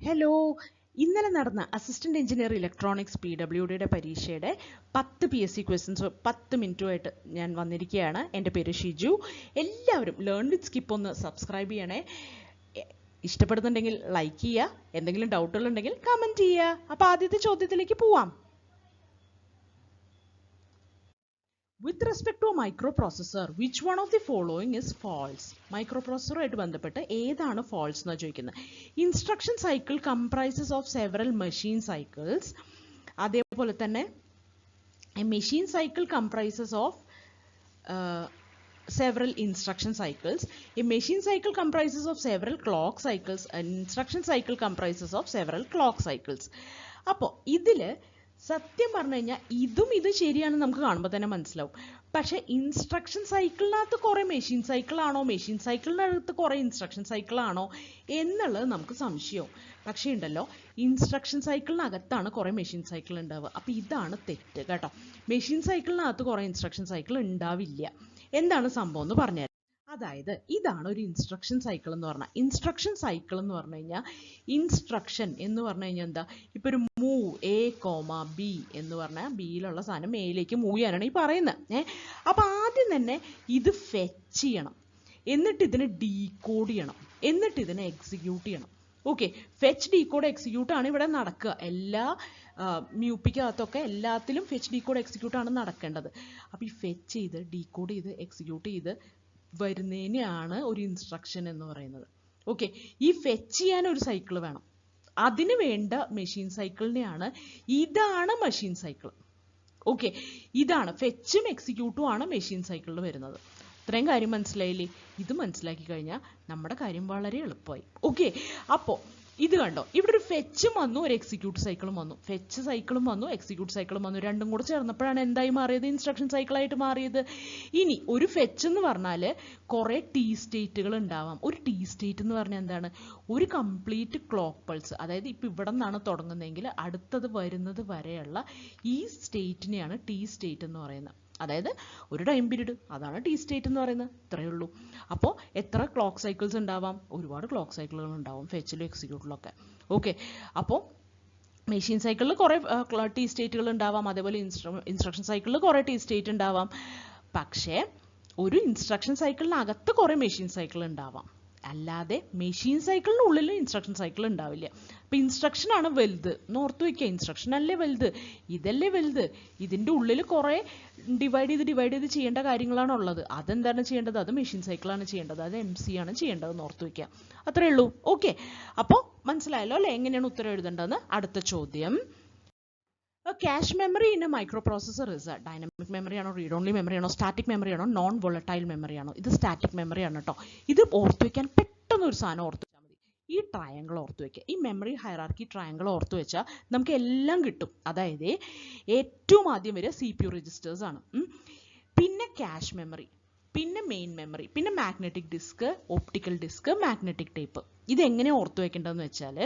Hello ഇന്നലെ നടന്ന assistant engineer electronics P W ഡിയുടെ പരീക്ഷയുടെ പത്ത് പി എസ് സി ക്വസ്റ്റ്യൻസ് പത്ത് മിനിറ്റുമായിട്ട് ഞാൻ വന്നിരിക്കുകയാണ്. എന്റെ പേര് ഷിജു. എല്ലാവരും ലേൺ വിത്ത് സ്കിപ്പ് ഒന്ന് സബ്സ്ക്രൈബ് ചെയ്യണേ. ഇഷ്ടപ്പെടുന്നുണ്ടെങ്കിൽ ലൈക്ക് ചെയ്യുക. എന്തെങ്കിലും ഡൗട്ടുകളുണ്ടെങ്കിൽ കമന്റ് ചെയ്യുക. അപ്പോൾ ആദ്യത്തെ ചോദ്യത്തിലേക്ക് പോവാം. With respect to a microprocessor, which one of the following is false? മൈക്രോപ്രോസറുമായിട്ട് ബന്ധപ്പെട്ട് ഏതാണ് false എന്നാണ് ചോദിക്കുന്നത് instruction cycle comprises of several machine cycles അതേപോലെ തന്നെ machine cycle comprises of instruction cycles. A machine cycle comprises of several clock cycles. An instruction cycle comprises of several clock cycles. അപ്പോൾ ഇതിൽ സത്യം പറഞ്ഞു കഴിഞ്ഞാൽ ഇതും ഇതും ശരിയാണെന്ന് നമുക്ക് കാണുമ്പോൾ തന്നെ മനസ്സിലാവും. പക്ഷേ ഇൻസ്ട്രക്ഷൻ സൈക്കിളിനകത്ത് കുറേ മെഷീൻ സൈക്കിളാണോ മെഷീൻ സൈക്കിളിനകത്ത് കുറേ ഇൻസ്ട്രക്ഷൻ സൈക്കിളാണോ എന്നുള്ളത് നമുക്ക് സംശയവും. പക്ഷേ ഉണ്ടല്ലോ ഇൻസ്ട്രക്ഷൻ സൈക്കിളിനകത്താണ് കുറേ മെഷീൻ സൈക്കിൾ ഉണ്ടാവുക. അപ്പോൾ ഇതാണ് തെറ്റ് കേട്ടോ. മെഷീൻ സൈക്കിളിനകത്ത് കുറേ ഇൻസ്ട്രക്ഷൻ സൈക്കിൾ ഉണ്ടാവില്ല. എന്താണ് സംഭവം എന്ന് പറഞ്ഞുതരാം. അതായത് ഇതാണ് ഒരു ഇൻസ്ട്രക്ഷൻ സൈക്കിൾ എന്ന് പറഞ്ഞാൽ. ഇൻസ്ട്രക്ഷൻ സൈക്കിൾ എന്ന് പറഞ്ഞു കഴിഞ്ഞാൽ ഇൻസ്ട്രക്ഷൻ എന്ന് പറഞ്ഞു കഴിഞ്ഞാൽ എന്താ? ഇപ്പോൾ ഒരു മൂവ് എ കോമ ബി എന്ന് പറഞ്ഞാൽ ബിയിലുള്ള സാധനം എയിലേക്ക് മൂവ് ചെയ്യാനാണ് ഈ പറയുന്നത്. ഏ? അപ്പോൾ ആദ്യം തന്നെ ഇത് ഫെച്ച് ചെയ്യണം. എന്നിട്ട് ഇതിനെ ഡീകോഡ് ചെയ്യണം. എന്നിട്ട് ഇതിനെ എക്സിക്യൂട്ട് ചെയ്യണം. ഓക്കെ ഫെച്ച് ഡീകോഡ് എക്സിക്യൂട്ട് ആണ് ഇവിടെ നടക്കുക. എല്ലാ മ്യൂപ്പിക്കകത്തൊക്കെ എല്ലാത്തിലും ഫെച്ച് ഡീകോഡ് എക്സിക്യൂട്ട് ആണ് നടക്കേണ്ടത്. അപ്പോൾ ഈ ഫെച്ച് ചെയ്ത് ഡീകോഡ് ചെയ്ത് എക്സിക്യൂട്ട് ചെയ്ത് വരുന്നതിനെയാണ് ഒരു ഇൻസ്ട്രക്ഷൻ എന്ന് പറയുന്നത്. ഓക്കെ ഈ ഫെച്ച് ചെയ്യാൻ ഒരു സൈക്കിൾ വേണം. അതിന് വേണ്ട മെഷീൻ സൈക്കിളിനെയാണ് ഇതാണ് മെഷീൻ സൈക്കിൾ ഓക്കെ ഇതാണ്. ഫെച്ചും എക്സിക്യൂട്ടും ആണ് മെഷീൻ സൈക്കിളിൽ വരുന്നത്. ഇത്രയും കാര്യം മനസ്സിലായില്ലേ? ഇത് മനസ്സിലാക്കി കഴിഞ്ഞാൽ നമ്മുടെ കാര്യം വളരെ എളുപ്പമായി. ഓക്കെ അപ്പോൾ ഇത് കണ്ടോ? ഇവിടെ ഒരു ഫെച്ചും വന്നു ഒരു എക്സിക്യൂട്ട് സൈക്കിളും വന്നു. ഫെച്ച് സൈക്കിളും വന്നു എക്സിക്യൂട്ട് സൈക്കിളും വന്നു. രണ്ടും കൂടെ ചേർന്നപ്പോഴാണ് എന്തായി മാറിയത്? ഇൻസ്ട്രക്ഷൻ സൈക്കിളായിട്ട് മാറിയത്. ഇനി ഒരു ഫെച്ച് എന്ന് പറഞ്ഞാൽ കുറേ ടി സ്റ്റേറ്റുകൾ ഉണ്ടാവാം. ഒരു ടി സ്റ്റേറ്റ് എന്ന് പറഞ്ഞാൽ എന്താണ്? ഒരു കംപ്ലീറ്റ് ക്ലോക്ക് പൾസ് അതായത് ഇപ്പം ഇവിടെ നിന്നാണ് തുടങ്ങുന്നതെങ്കിൽ അടുത്തത് വരുന്നത് വരെയുള്ള ഈ സ്റ്റേറ്റിനെയാണ് ടി സ്റ്റേറ്റ് എന്ന് പറയുന്നത്. അതായത് ഒരു ടൈം പീരീഡ് അതാണ് ടി സ്റ്റേറ്റ് എന്ന് പറയുന്നത്. ഇത്രയേ ഉള്ളൂ. അപ്പോൾ എത്ര ക്ലോക്ക് സൈക്കിൾസ് ഉണ്ടാവാം? ഒരുപാട് ക്ലോക്ക് സൈക്കിളുകൾ ഉണ്ടാവും. ഫെച്ചിലും എക്സിക്യൂട്ടിലും ഒക്കെ. ഓക്കെ അപ്പോൾ മെഷീൻ സൈക്കിളിൽ കുറേ ടി സ്റ്റേറ്റുകൾ ഉണ്ടാവാം. അതേപോലെ ഇൻസ്ട്ര ഇൻസ്ട്രക്ഷൻ സൈക്കിളിൽ കുറേ ടി സ്റ്റേറ്റ് ഉണ്ടാവാം. പക്ഷേ ഒരു ഇൻസ്ട്രക്ഷൻ സൈക്കിളിനകത്ത് കുറേ മെഷീൻ സൈക്കിൾ ഉണ്ടാവാം. അല്ലാതെ മെഷീൻ സൈക്കിളിനുള്ളിൽ ഇൻസ്ട്രക്ഷൻ സൈക്കിൾ ഉണ്ടാവില്ല. ഇൻസ്ട്രക്ഷൻ ആണ് വലുത്. നോർത്ത് വയ്ക്കുക ഇൻസ്ട്രക്ഷൻ അല്ലേ വലുത്? ഇതല്ലേ വലുത്? ഇതിന്റെ ഉള്ളിൽ കുറേ ഡിവൈഡ് ചെയ്ത് ഡിവൈഡ് ചെയ്ത് ചെയ്യേണ്ട കാര്യങ്ങളാണ് ഉള്ളത്. അതെന്താണ് ചെയ്യേണ്ടത്? അത് മെഷീൻ സൈക്കിളാണ് ചെയ്യേണ്ടത്. അത് എം സി ആണ് ചെയ്യേണ്ടത് എന്ന് ഓർത്ത് വയ്ക്കുക അത്രേ ഉള്ളൂ. ഓക്കെ അപ്പോൾ മനസ്സിലായല്ലോ അല്ലേ? എങ്ങനെയാണ് ഉത്തരം എഴുതേണ്ടതെന്ന്? അടുത്ത ചോദ്യം. Cache memory in a microprocessor is dynamic memory ആണോ റീഡ് ആണോ സ്റ്റാറ്റിക് മെമ്മറി ആണോ നോൺ വോളറ്റൈൽ മെമ്മറി ആണോ? ഇത് സ്റ്റാറ്റിക് മെമ്മറി ആണ് കേട്ടോ ഇത് ഓർത്ത് വെക്കാൻ പെട്ടെന്ന് ഒരു സാധനം ഓർത്ത് ഈ ട്രയാങ്കിൾ ഓർത്ത് വെക്കുക ഈ മെമ്മറി ഹയറാർക്കി ട്രയാങ്കിൾ ഓർത്ത് വെച്ചാൽ നമുക്ക് എല്ലാം കിട്ടും. അതായത് ഏറ്റവും ആദ്യം വരിക സി പി യു രജിസ്റ്റേഴ്സ് ആണ്. പിന്നെ ക്യാഷ് മെമ്മറി പിന്നെ മെയിൻ മെമ്മറി പിന്നെ magnetic disk optical disk magnetic tape ഇതെങ്ങനെ ഓർത്ത് വെക്കേണ്ടതെന്ന് വെച്ചാൽ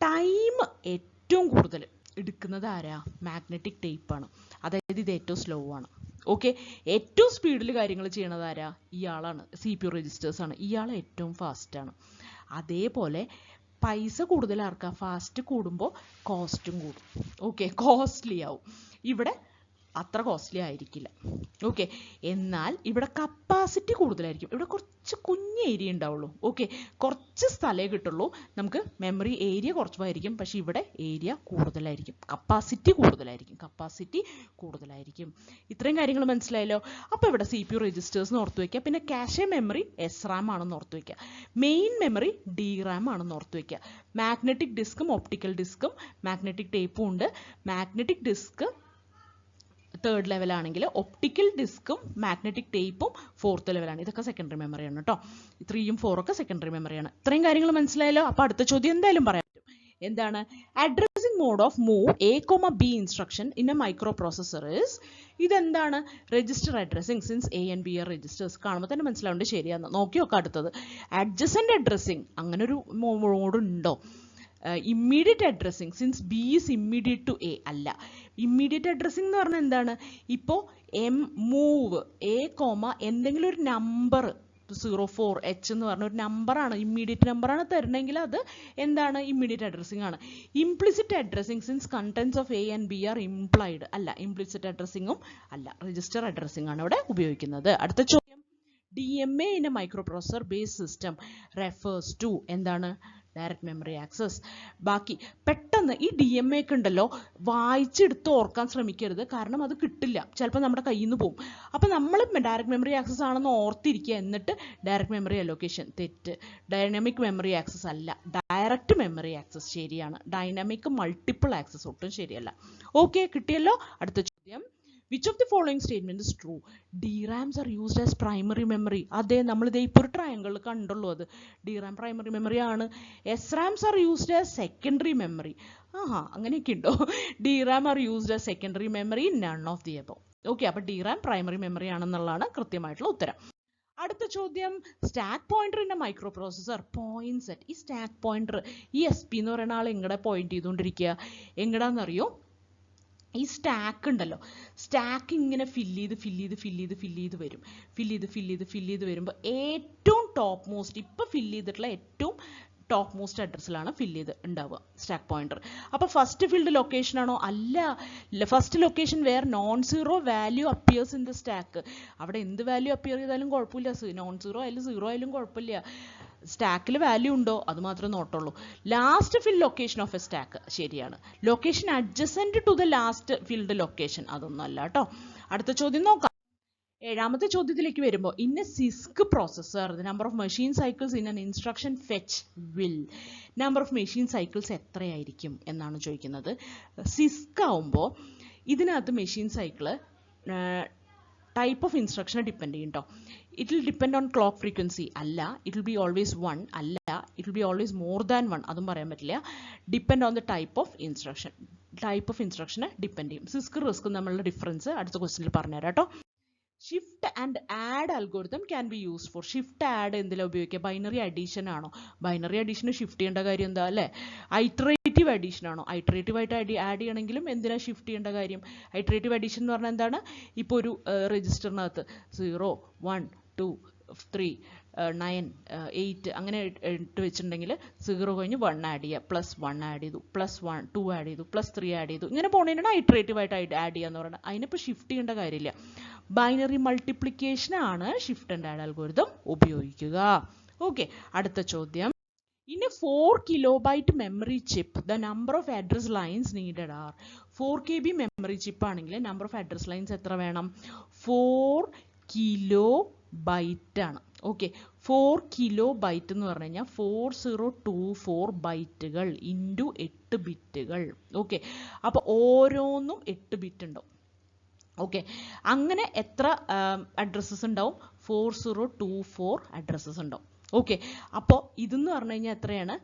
ടൈം ഏറ്റവും കൂടുതൽ എടുക്കുന്നത് ആരാ? മാഗ്നറ്റിക് ടേപ്പാണ് അതായത് ഇത് ഏറ്റവും സ്ലോ ആണ്. ഓക്കെ ഏറ്റവും സ്പീഡിൽ കാര്യങ്ങൾ ചെയ്യണത് ആരാ? ഇയാളാണ്. സി പി യു രജിസ്റ്റേഴ്സ് ആണ്. ഇയാൾ ഏറ്റവും ഫാസ്റ്റാണ് അതേപോലെ പൈസ കൂടുതൽ ആർക്കാ ഫാസ്റ്റ് കൂടുമ്പോൾ കോസ്റ്റും കൂടും. ഓക്കെ കോസ്റ്റ്ലി ആവും. ഇവിടെ അത്ര കോസ്റ്റ്ലി ആയിരിക്കില്ല. ഓക്കെ എന്നാൽ ഇവിടെ കപ്പാസിറ്റി കൂടുതലായിരിക്കും. ഇവിടെ കുറച്ച് കുഞ്ഞ് ഏരിയ ഉണ്ടാവുള്ളൂ. ഓക്കെ കുറച്ച് സ്ഥലമേ കിട്ടുള്ളൂ. നമുക്ക് മെമ്മറി ഏരിയ കുറച്ചുമായിരിക്കും. പക്ഷേ ഇവിടെ ഏരിയ കൂടുതലായിരിക്കും. കപ്പാസിറ്റി കൂടുതലായിരിക്കും. കപ്പാസിറ്റി കൂടുതലായിരിക്കും. ഇത്രയും കാര്യങ്ങൾ മനസ്സിലായല്ലോ? അപ്പോൾ ഇവിടെ സി പി യു രജിസ്റ്റേഴ്സ് ഓർത്ത് വയ്ക്കുക പിന്നെ ക്യാഷെ മെമ്മറി എസ് റാം ആണെന്ന് ഓർത്ത് വയ്ക്കുക മെയിൻ മെമ്മറി ഡി റാം ആണെന്ന് ഓർത്ത് വയ്ക്കുക മാഗ്നറ്റിക് ഡിസ്കും ഓപ്റ്റിക്കൽ ഡിസ്കും മാഗ്നറ്റിക് ടേപ്പും ഉണ്ട്. മാഗ്നറ്റിക് ഡിസ്ക് തേർഡ് ലെവലാണെങ്കിൽ ഒപ്റ്റിക്കൽ ഡിസ്കും മാഗ്നറ്റിക് ടേപ്പും ഫോർത്ത് ലെവലാണ് ഇതൊക്കെ സെക്കൻഡറി മെമ്മറിയാണ് കേട്ടോ ത്രീയും ഫോറൊക്കെ സെക്കൻഡറി മെമ്മറിയാണ് ഇത്രയും കാര്യങ്ങൾ മനസ്സിലായല്ലോ? അപ്പോൾ അടുത്ത ചോദ്യം എന്തായാലും പറയാം എന്താണ്? Addressing mode of move A comma B instruction in a microprocessor is ഇതെന്താണ്? Register addressing since A and B are registers കാണുമ്പോൾ തന്നെ മനസ്സിലാവേണ്ടത് ശരിയാന്ന്. നോക്കി നോക്കാം അടുത്തത്. അഡ്ജസന്റ് അഡ്രസ്സിംഗ് അങ്ങനെ ഒരു മോഡ് ഉണ്ടോ? Immediate addressing since B is immediate to A അല്ല. ഇമ്മീഡിയറ്റ് അഡ്രസ്സിംഗ് എന്ന് പറഞ്ഞാൽ എന്താണ്? ഇപ്പോൾ എം മൂവ് എ കോമ എന്തെങ്കിലും ഒരു നമ്പർ സീറോ ഫോർ എച്ച് എന്ന് പറഞ്ഞ ഒരു നമ്പറാണ് ഇമ്മീഡിയറ്റ് നമ്പറാണ് തരണമെങ്കിൽ അത് എന്താണ്? ഇമ്മീഡിയറ്റ് അഡ്രസ്സിംഗ് ആണ്. Implicit addressing since contents of A and B are implied അല്ല ഇംപ്ലിസിറ്റ് അഡ്രസ്സിംഗും അല്ല രജിസ്റ്റർ അഡ്രസ്സിംഗ് ആണ് ഇവിടെ ഉപയോഗിക്കുന്നത്. അടുത്ത ചോദ്യം. D M A in a microprocessor based system refers to എന്താണ്? ഡയറക്റ്റ് മെമ്മറി ആക്സസ് ബാക്കി പെട്ടെന്ന് ഈ ഡി എം എ ഒക്കെ ഉണ്ടല്ലോ വായിച്ചെടുത്ത് ഓർക്കാൻ ശ്രമിക്കരുത്. കാരണം അത് കിട്ടില്ല. ചിലപ്പോൾ നമ്മുടെ കയ്യിൽ നിന്ന് പോകും അപ്പോൾ നമ്മൾ ഡയറക്റ്റ് മെമ്മറി ആക്സസ് ആണെന്ന് ഓർത്തിരിക്കുക എന്നിട്ട് ഡയറക്റ്റ് മെമ്മറി അലോക്കേഷൻ തെറ്റ്. ഡൈനാമിക് മെമ്മറി ആക്സസ് അല്ല. ഡയറക്റ്റ് മെമ്മറി ആക്സസ് ശരിയാണ്. ഡൈനാമിക് മൾട്ടിപ്പിൾ ആക്സസ് ഒട്ടും ശരിയല്ല. ഓക്കെ കിട്ടിയല്ലോ. അടുത്ത which of the following statement is true DRAMs are used as primary memory അതെ ഇതേ ഇപ്പോൾ ഒരു ട്രയാങ്കിൾ കണ്ടുള്ളൂ അത്. ഡിറാം പ്രൈമറി മെമ്മറി ആണ്. S RAMs are used as secondary memory ആഹാ അങ്ങനെയൊക്കെ ഉണ്ടോ? DRAM are used as secondary memory none of the above okay അപ്പോൾ ഡിറാം പ്രൈമറി മെമ്മറി ആണെന്നുള്ളതാണ് കൃത്യമായിട്ടുള്ള ഉത്തരം. അടുത്ത ചോദ്യം stack pointer in microprocessor point set ഈ സ്റ്റാക്ക് പോയിന്റർ ഈ എസ് പി എന്ന് പറയുന്ന ആൾ എങ്ങടെ പോയിന്റ് ചെയ്തുകൊണ്ടിരിക്കുക എങ്ങടാന്നറിയോ? ഈ സ്റ്റാക്ക് ഉണ്ടല്ലോ. സ്റ്റാക്ക് ഇങ്ങനെ ഫില്ല് ചെയ്ത് ഫില്ല് ചെയ്ത് ഫില്ല് ചെയ്ത് ഫില്ല് ചെയ്ത് വരും. ഫില്ല് ചെയ്ത് ഫില്ല് ചെയ്ത് ഫില്ല് ചെയ്ത് വരുമ്പോൾ ഏറ്റവും ടോപ്പ് മോസ്റ്റ് ഇപ്പോൾ ഫില്ല് ചെയ്തിട്ടുള്ള ഏറ്റവും ടോപ്പ് മോസ്റ്റ് അഡ്രസ്സിലാണ് ഫില്ല് ചെയ്ത് ഉണ്ടാവുക സ്റ്റാക്ക് പോയിന്റർ അപ്പോൾ ഫസ്റ്റ് ഫീൽഡ് ലൊക്കേഷൻ ആണോ? അല്ല. First location where non zero value appears in the stack അവിടെ എന്ത് വാല്യൂ അപ്പിയർ ചെയ്താലും കുഴപ്പമില്ല. നോൺ സീറോ ആയാലും സീറോ ആയാലും കുഴപ്പമില്ല. സ്റ്റാക്കിൽ വാല്യൂ ഉണ്ടോ? അത് മാത്രമേ നോട്ടുള്ളൂ. Last fill location of a stack ശരിയാണ്. Location adjacent to the last field location അതൊന്നും അല്ല കേട്ടോ അടുത്ത ചോദ്യം നോക്കാം. ഏഴാമത്തെ ചോദ്യത്തിലേക്ക് വരുമ്പോൾ in a CISC processor the number of machine cycles in an instruction fetch will number of machine cycles എത്രയായിരിക്കും എന്നാണ് ചോദിക്കുന്നത്. സിസ്ക് ആവുമ്പോൾ ഇതിനകത്ത് മെഷീൻ സൈക്കിൾ ടൈപ്പ് ഓഫ് ഇൻസ്ട്രക്ഷനെ ഡിപ്പെൻഡ് ചെയ്യും കേട്ടോ it will depend on clock frequency അല്ല it will be always one അല്ല it will be always more than one അതും പറയാൻ പറ്റില്ല. Depend on the type of instruction type of ഇൻസ്ട്രക്ഷനെ depend ചെയ്യും. CISC RISC നമ്മളുടെ ഡിഫറൻസ് അടുത്ത ക്വസ്റ്റിനിൽ പറഞ്ഞുതരാം കേട്ടോ. Shift and add algorithm can be use for shift add എന്തിലാണ് ഉപയോഗിക്കുക ബൈനറി അഡീഷൻ ആണോ? ബൈനറി അഡീഷന് ഷിഫ്റ്റ് ചെയ്യേണ്ട കാര്യം എന്താ അല്ലേ? ഐട്രേറ്റീവ് അഡീഷൻ ആണോ? ഐട്രേറ്റീവ് ആയിട്ട് ആഡ് ആഡ് ചെയ്യണമെങ്കിലും എന്തിനാണ് ഷിഫ്റ്റ് ചെയ്യേണ്ട കാര്യം? ഐട്രേറ്റീവ് അഡീഷൻ എന്ന് പറഞ്ഞാൽ എന്താണ്? ഇപ്പോൾ ഒരു രജിസ്റ്ററിനകത്ത് zero one two three nine eight അങ്ങനെ ഇട്ട് വെച്ചിട്ടുണ്ടെങ്കിൽ സീറോ കഴിഞ്ഞ് വൺ ആഡ് ചെയ്യുക പ്ലസ് വൺ ആഡ് ചെയ്തു. പ്ലസ് വൺ ടു ആഡ് ചെയ്തു. പ്ലസ് ത്രീ ആഡ് ചെയ്തു. ഇങ്ങനെ പോണേനാണ് ഐട്രേറ്റീവ് ആയിട്ട് ആഡ് ചെയ്യാന്ന് പറയുന്നത്. അതിനിപ്പോൾ ഷിഫ്റ്റ് ചെയ്യേണ്ട കാര്യമില്ല. ബൈനറി മൾട്ടിപ്ലിക്കേഷനാണ് ഷിഫ്റ്റ് ആൻഡ് ആഡ് അൽഗോരിതം ഉപയോഗിക്കുക. ഓക്കെ അടുത്ത ചോദ്യം. In a 4 kilobyte memory chip, the number of address lines needed are. 4 KB memory chip ആണെങ്കിൽ നമ്പർ ഓഫ് അഡ്രസ് ലൈൻസ് എത്ര വേണം? 4 കിലോ ബൈറ്റ് ആണ് ഓക്കെ ഫോർ കിലോ ബൈറ്റ് എന്ന് പറഞ്ഞു കഴിഞ്ഞാൽ ഫോർ സീറോ ടു ഫോർ ബൈറ്റുകൾ ഇന്റു എട്ട് ബിറ്റുകൾ ഓക്കെ അപ്പോൾ ഓരോന്നും എട്ട് ബിറ്റ് ഉണ്ടാവും. ഓക്കെ അങ്ങനെ എത്ര അഡ്രസ്സസ് ഉണ്ടാവും? Four zero two four addresses ഉണ്ടാവും. ഓക്കെ അപ്പോൾ ഇതെന്ന് പറഞ്ഞു കഴിഞ്ഞാൽ എത്രയാണ്?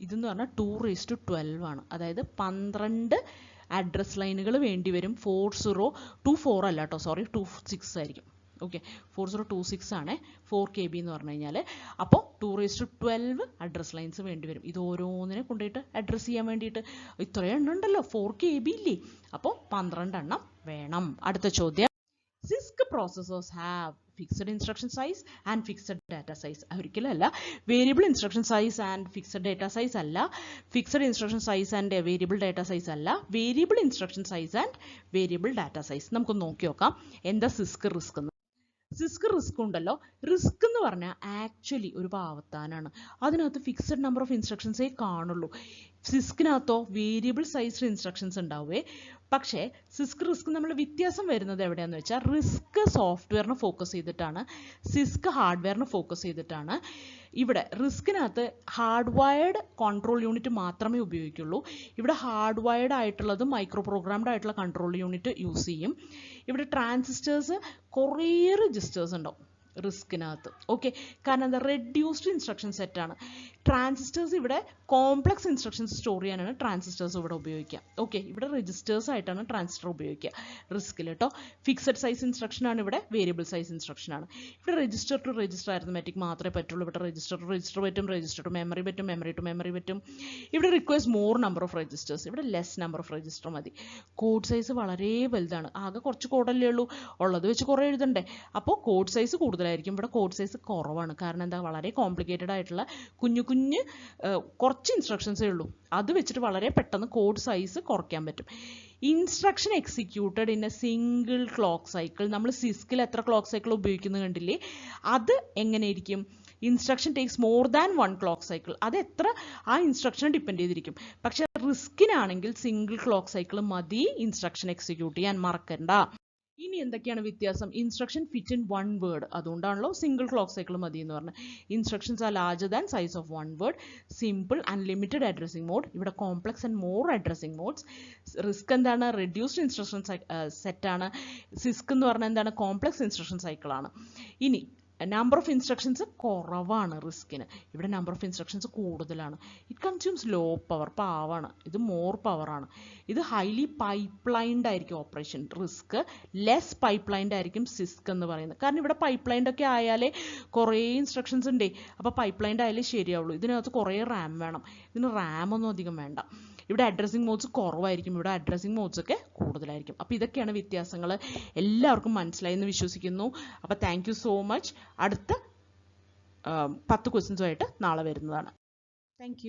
ഇതെന്ന് പറഞ്ഞാൽ ടു റേസ് ടു ട്വൽവ് ആണ്. അതായത് പന്ത്രണ്ട് അഡ്രസ് ലൈനുകൾ വേണ്ടി വരും. ഫോർ സീറോ ടു ഫോർ അല്ല കേട്ടോ സോറി ടു സിക്സ് ആയിരിക്കും. Okay four zero two six ആണ് ഫോർ കെ ബി എന്ന് പറഞ്ഞു കഴിഞ്ഞാൽ അപ്പോൾ two raise to twelve address lines വേണ്ടി വരും. ഇത് ഓരോന്നിനെ കൊണ്ടുപോയിട്ട് അഡ്രസ്സ് ചെയ്യാൻ വേണ്ടിയിട്ട്. ഇത്രയും എണ്ണം ഉണ്ടല്ലോ ഫോർ കെ ബി ഇല്ലേ? അപ്പോൾ പന്ത്രണ്ട് എണ്ണം വേണം. അടുത്ത ചോദ്യം. CISC processors have fixed instruction size and fixed data size ഒരിക്കലും അല്ല variable instruction size and fixed data size അല്ല. Fixed instruction size and variable data size അല്ല. Variable instruction size and variable data size നമുക്ക് നോക്കി നോക്കാം. എന്താ CISC RISC എന്ന്? CISC RISC ഉണ്ടല്ലോ. റിസ്ക് എന്ന് പറഞ്ഞാൽ ആക്ച്വലി ഒരു പാവത്താനാണ്. അതിനകത്ത് ഫിക്സഡ് നമ്പർ ഓഫ് ഇൻസ്ട്രക്ഷൻസേ കാണുള്ളൂ. സിസ്കിനകത്തോ വേരിയബിൾ സൈസ്ഡ് ഇൻസ്ട്രക്ഷൻസ് ഉണ്ടാവേ പക്ഷേ സിസ്ക് റിസ്ക് നമ്മൾ വ്യത്യാസം വരുന്നത് എവിടെയാണെന്ന് വെച്ചാൽ റിസ്ക് സോഫ്റ്റ്വെയറിന് ഫോക്കസ് ചെയ്തിട്ടാണ്. സിസ്ക് ഹാർഡ്വെയറിന് ഫോക്കസ് ചെയ്തിട്ടാണ്. ഇവിടെ റിസ്കിനകത്ത് ഹാർഡ് വയർഡ് കൺട്രോൾ യൂണിറ്റ് മാത്രമേ ഉപയോഗിക്കുള്ളൂ. ഇവിടെ ഹാർഡ് വയർഡ് ആയിട്ടുള്ളത് മൈക്രോ പ്രോഗ്രാംഡ് ആയിട്ടുള്ള കൺട്രോൾ യൂണിറ്റ് യൂസ് ചെയ്യും. ഇവിടെ ട്രാൻസിസ്റ്റേഴ്സ് കുറേ രജിസ്റ്റേഴ്സ് ഉണ്ടാവും റിസ്കിനകത്ത് ഓക്കെ കാരണം എന്താ? റെഡ്യൂസ്ഡ് ഇൻസ്ട്രക്ഷൻ സെറ്റാണ് ട്രാൻസിസ്റ്റേഴ്സ് ഇവിടെ കോംപ്ലക്സ് ഇൻസ്ട്രക്ഷൻസ് സ്റ്റോർ ചെയ്യാനാണ് ട്രാൻസിസ്റ്റേഴ്സ് ഇവിടെ ഉപയോഗിക്കുക. ഓക്കെ ഇവിടെ രജിസ്റ്റേഴ്സ് ആയിട്ടാണ് ട്രാൻസിസ്റ്റർ ഉപയോഗിക്കുക. റിസ്കിൽ കേട്ടോ ഫിക്സഡ് സൈസ് ഇൻസ്ട്രക്ഷൻ ആണ് ഇവിടെ വേരിയബിൾ സൈസ് ഇൻസ്ട്രക്ഷൻ ആണ്. ഇവിടെ രജിസ്റ്റർ ടു രജിസ്റ്റർ അരിത്മെറ്റിക് മാത്രമേ പറ്റുള്ളൂ. ഇവിടെ രജിസ്റ്റർ ടു രജിസ്റ്റർ പറ്റും രജിസ്റ്റർ ടു മെമ്മറി പറ്റും മെമ്മറി ടു മെമ്മറി പറ്റും. ഇവിടെ request more number of registers ഇവിടെ ലെസ് നമ്പർ ഓഫ് രജിസ്റ്റർ മതി. കോഡ് സൈസ് വളരെ വലുതാണ്. ആകെ കുറച്ച് കോഡല്ലേ ഉള്ളൂ. ഉള്ളത് വെച്ച് കുറേ എഴുതണ്ടേ? അപ്പോൾ കോഡ് സൈസ് കൂടുതലായിരിക്കും. ഇവിടെ കോഡ് സൈസ് കുറവാണ്. കാരണം എന്താ? വളരെ കോംപ്ലിക്കേറ്റഡ് ആയിട്ടുള്ള കുഞ്ഞു കുഞ്ഞ് ഏർ, കുറച്ച് ഇൻസ്ട്രക്ഷൻസേ ഉള്ളൂ. അത് വെച്ചിട്ട് വളരെ പെട്ടെന്ന് കോഡ് സൈസ് കുറയ്ക്കാൻ പറ്റും. Instruction executed in a single clock cycle നമ്മൾ സിസ്കിൽ എത്ര ക്ലോക്ക് സൈക്കിൾ ഉപയോഗിക്കുന്നത് കണ്ടില്ലേ? അത് എങ്ങനെയിരിക്കും? Instruction takes more than one clock cycle അത് എത്ര? ആ ഇൻസ്ട്രക്ഷൻ ഡിപ്പെൻഡ് ചെയ്തിരിക്കും. പക്ഷെ റിസ്കിനാണെങ്കിൽ സിംഗിൾ ക്ലോക്ക് സൈക്കിൾ മതി ഇൻസ്ട്രക്ഷൻ എക്സിക്യൂട്ട് ചെയ്യാൻ. മറക്കണ്ട. ഇനി എന്തൊക്കെയാണ് വ്യത്യാസം? Instruction fit in one word അതുകൊണ്ടാണല്ലോ സിംഗിൾ ക്ലോക്ക് സൈക്കിൾ മതി എന്ന് പറഞ്ഞത് instructions are larger than size of one word simple unlimited limited addressing mode ഇവിടെ complex and more addressing modes RISC എന്താണ്? റെഡ്യൂസ്ഡ് ഇൻസ്ട്രക്ഷൻ സെറ്റാണ് സിസ്ക് എന്ന് പറഞ്ഞാൽ എന്താണ്? കോംപ്ലക്സ് ഇൻസ്ട്രക്ഷൻ സൈക്കിളാണ് ഇനി നമ്പർ ഓഫ് ഇൻസ്ട്രക്ഷൻസ് കുറവാണ് റിസ്കിന്. ഇവിടെ നമ്പർ ഓഫ് ഇൻസ്ട്രക്ഷൻസ് കൂടുതലാണ്. ഇറ്റ് കൺസ്യൂംസ് ലോ പവർ പാവാണ് ഇത് മോർ പവറാണ് ഇത് ഹൈലി പൈപ്പ് ലൈൻഡ് ആയിരിക്കും operation RISC less pipelined ആയിരിക്കും സിസ്ക് എന്ന് പറയുന്നത്. കാരണം ഇവിടെ പൈപ്പ് ലൈൻഡ് ഒക്കെ ആയാലേ കുറേ ഇൻസ്ട്രക്ഷൻസ് ഉണ്ടേ അപ്പോൾ പൈപ്പ് ലൈൻഡ് ആയാലേ ശരിയാവുള്ളൂ. ഇതിനകത്ത് കുറേ റാം വേണം. ഇതിന് റാം ഒന്നും അധികം വേണ്ട. ഇവിടെ അഡ്രസ്സിംഗ് മോഡ്സ് കുറവായിരിക്കും. ഇവിടെ അഡ്രസ്സിംഗ് മോഡ്സ് ഒക്കെ കൂടുതലായിരിക്കും. അപ്പോൾ ഇതൊക്കെയാണ് വ്യത്യാസങ്ങൾ എല്ലാവർക്കും മനസ്സിലായി എന്ന് വിശ്വസിക്കുന്നു. അപ്പോൾ താങ്ക് സോ മച്ച് അടുത്ത പത്ത് ക്വസ്റ്റ്യൻസുമായിട്ട് നാളെ വരുന്നതാണ്. താങ്ക്